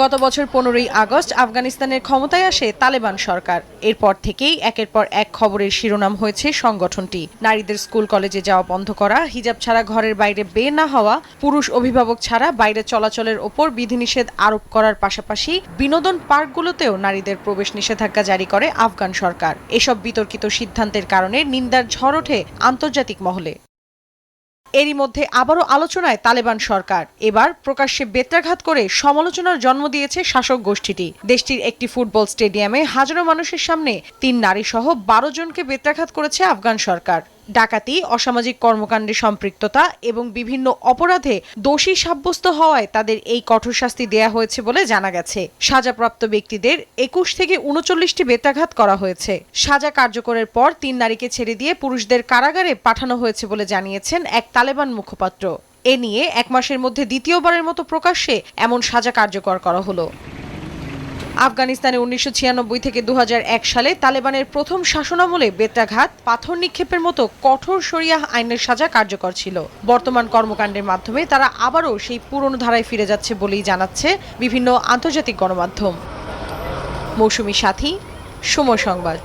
গত বছর পনেরোই আগস্ট আফগানিস্তানের ক্ষমতায় আসে তালেবান সরকার। এরপর থেকেই একের পর এক খবরের শিরোনাম হয়েছে সংগঠনটি। নারীদের স্কুল, কলেজে যাওয়া বন্ধ করা, হিজাব ছাড়া ঘরের বাইরে বের না হওয়া, পুরুষ অভিভাবক ছাড়া বাইরে চলাচলের ওপর বিধিনিষেধ আরোপ করার পাশাপাশি বিনোদন পার্কগুলোতেও নারীদের প্রবেশ নিষেধাজ্ঞা জারি করে আফগান সরকার। এসব বিতর্কিত সিদ্ধান্তের কারণে নিন্দার ঝড় ওঠে আন্তর্জাতিক মহলে। এরই মধ্যে আবারও আলোচনায় তালেবান সরকার। এবার প্রকাশ্যে বেত্রাঘাত করে সমালোচনার জন্ম দিয়েছে শাসক গোষ্ঠীটি। দেশটির একটি ফুটবল স্টেডিয়ামে হাজারো মানুষের সামনে তিন নারী সহ বারো জনকে বেত্রাঘাত করেছে আফগান সরকার। ডাকাতি, অসামাজিক কর্মকাণ্ডে সম্পৃক্ততা এবং বিভিন্ন অপরাধে দোষী সাব্যস্ত হওয়ায় তাদের এই কঠোর শাস্তি দেয়া হয়েছে বলে জানা গেছে। সাজাপ্রাপ্ত ব্যক্তিদের একুশ থেকে উনচল্লিশটি বেত্রাঘাত করা হয়েছে। সাজা কার্যকরের পর তিন নারীকে ছেড়ে দিয়ে পুরুষদের কারাগারে পাঠানো হয়েছে বলে জানিয়েছেন এক তালেবান মুখপাত্র। এ নিয়ে এক মাসের মধ্যে দ্বিতীয়বারের মতো প্রকাশ্যে এমন সাজা কার্যকর করা হলো। আফগানিস্তানে উনিশশো ছিয়ানব্বই থেকে দু হাজার এক সালে তালেবানের প্রথম শাসনামলে বেত্রাঘাত, পাথর নিক্ষেপের মতো কঠোর সরিয়া আইনের সাজা কার্যকর ছিল। বর্তমান কর্মকাণ্ডের মাধ্যমে তারা আবারও সেই পুরনো ধারায় ফিরে যাচ্ছে বলেই জানাচ্ছে বিভিন্ন আন্তর্জাতিক গণমাধ্যম। মৌসুমি সাথী, সময় সংবাদ।